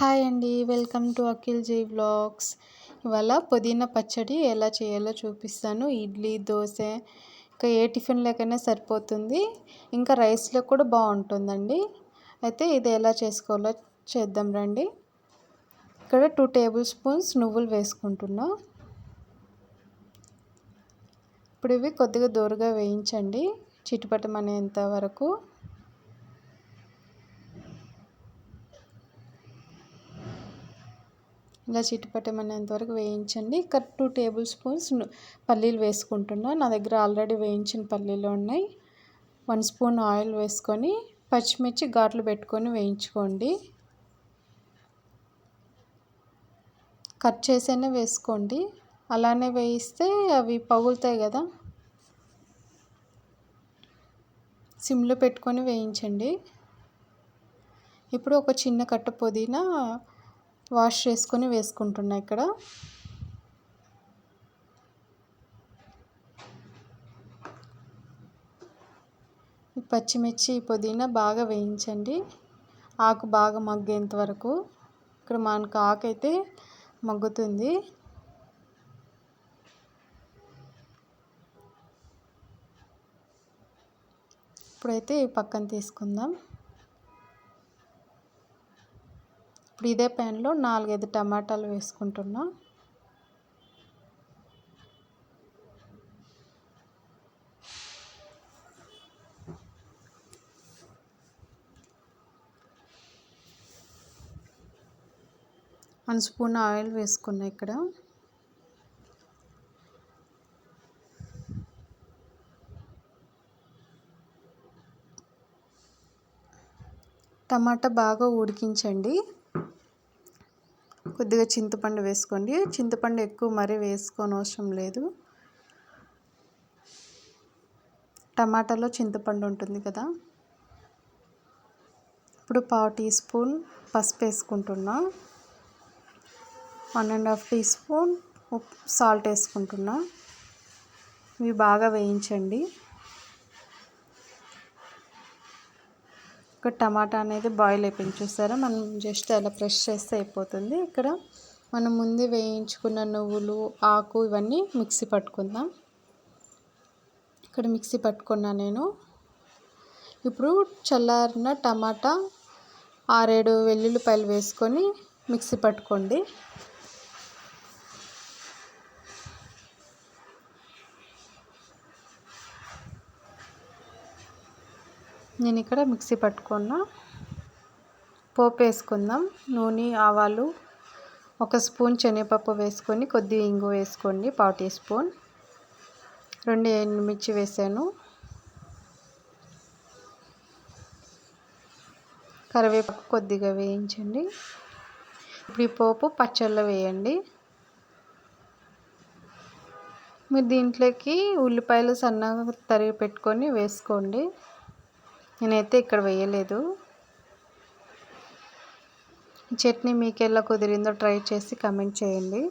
Hi అండి. Welcome to Akhil ji vlogs. ఇవాళ పుదీనా పచ్చడి ఎలా చేయాలో చూపిస్తాను. ఇడ్లీ దోశ ఇంకా ఏ టిఫిన్ సరిపోతుంది. ఇంకా రైస్లో కూడా బాగుంటుందండి. అయితే ఇది ఎలా చేసుకోవాలో చేద్దాం రండి. ఇక్కడ టూ టేబుల్ స్పూన్స్ నువ్వులు వేసుకుంటున్నా. ఇప్పుడు ఇవి కొద్దిగా దూరగా వేయించండి. చిటుపటమనేంత వరకు. ఇలా చిట్టుపట్టమనేంత వరకు వేయించండి. ఇక్కడ టూ టేబుల్ స్పూన్స్ పల్లీలు వేసుకుంటున్నా. నా దగ్గర ఆల్రెడీ వేయించిన పల్లీలు ఉన్నాయి. వన్ స్పూన్ ఆయిల్ వేసుకొని పచ్చిమిర్చి ఘాట్లు పెట్టుకొని వేయించుకోండి. కట్ చేసైనా వేసుకోండి. అలానే వేయిస్తే అవి పగులుతాయి కదా. సిమ్లో పెట్టుకొని వేయించండి. ఇప్పుడు ఒక చిన్న కట్ట పుదీనా వాష్ చేసుకొని వేసుకుంటున్నా ఇక్కడ. పచ్చిమిర్చి పుదీనా బాగా వేయించండి. ఆకు బాగా మగ్గేంత వరకు. ఇక్కడ మనకు ఆకు అయితే మగ్గుతుంది. ఇప్పుడైతే పక్కన తీసుకుందాం. ఇప్పుడు ఇదే ప్యాన్లో నాలుగైదు టమాటాలు వేసుకుంటున్నా. వన్ స్పూన్ ఆయిల్ వేసుకున్నా ఇక్కడ. టమాటా బాగా ఉడికించండి. కొద్దిగా చింతపండు వేసుకోండి. చింతపండు ఎక్కువ మరీ వేసుకోని అవసరం లేదు. టమాటాలో చింతపండు ఉంటుంది కదా. ఇప్పుడు పావు టీ స్పూన్ పసుపు వేసుకుంటున్నా. One and half tea spoon salt వేసుకుంటున్నా. ఇవి బాగా వేయించండి. ఇక్కడ టమాటా అనేది బాయిల్ అయిపోయింది. చూసారా? మనం జస్ట్ అలా ఫ్రెష్ చేస్తే అయిపోతుంది. ఇక్కడ మనం ముందే వేయించుకున్న నువ్వులు ఆకు ఇవన్నీ మిక్సీ పట్టుకుందాం. ఇక్కడ మిక్సీ పట్టుకున్నా నేను. ఇప్పుడు చల్లారిన టమాటా ఆరేడు వెల్లుల్లిపాయలు వేసుకొని మిక్సీ పట్టుకోండి. నేను ఇక్కడ మిక్సీ పట్టుకున్న. పోపు వేసుకుందాం. నూనె ఆవాలు ఒక స్పూన్ శనగపప్పు వేసుకొని కొద్దిగా ఇంగు వేసుకోండి పావు టీ స్పూన్. రెండు ఎండుమిర్చి వేసాను. కరివేపాకు కొద్దిగా వేయించండి. ఇప్పుడు ఈ పోపు పచ్చళ్ళ వేయండి. మీరు దీంట్లోకి ఉల్లిపాయలు సన్నగా తరిగి పెట్టుకొని వేసుకోండి. నేనైతే ఇక్కడ వేయలేదు. చట్నీ మీకు ఎలా కుదిరిందో ట్రై చేసి కమెంట్ చేయండి.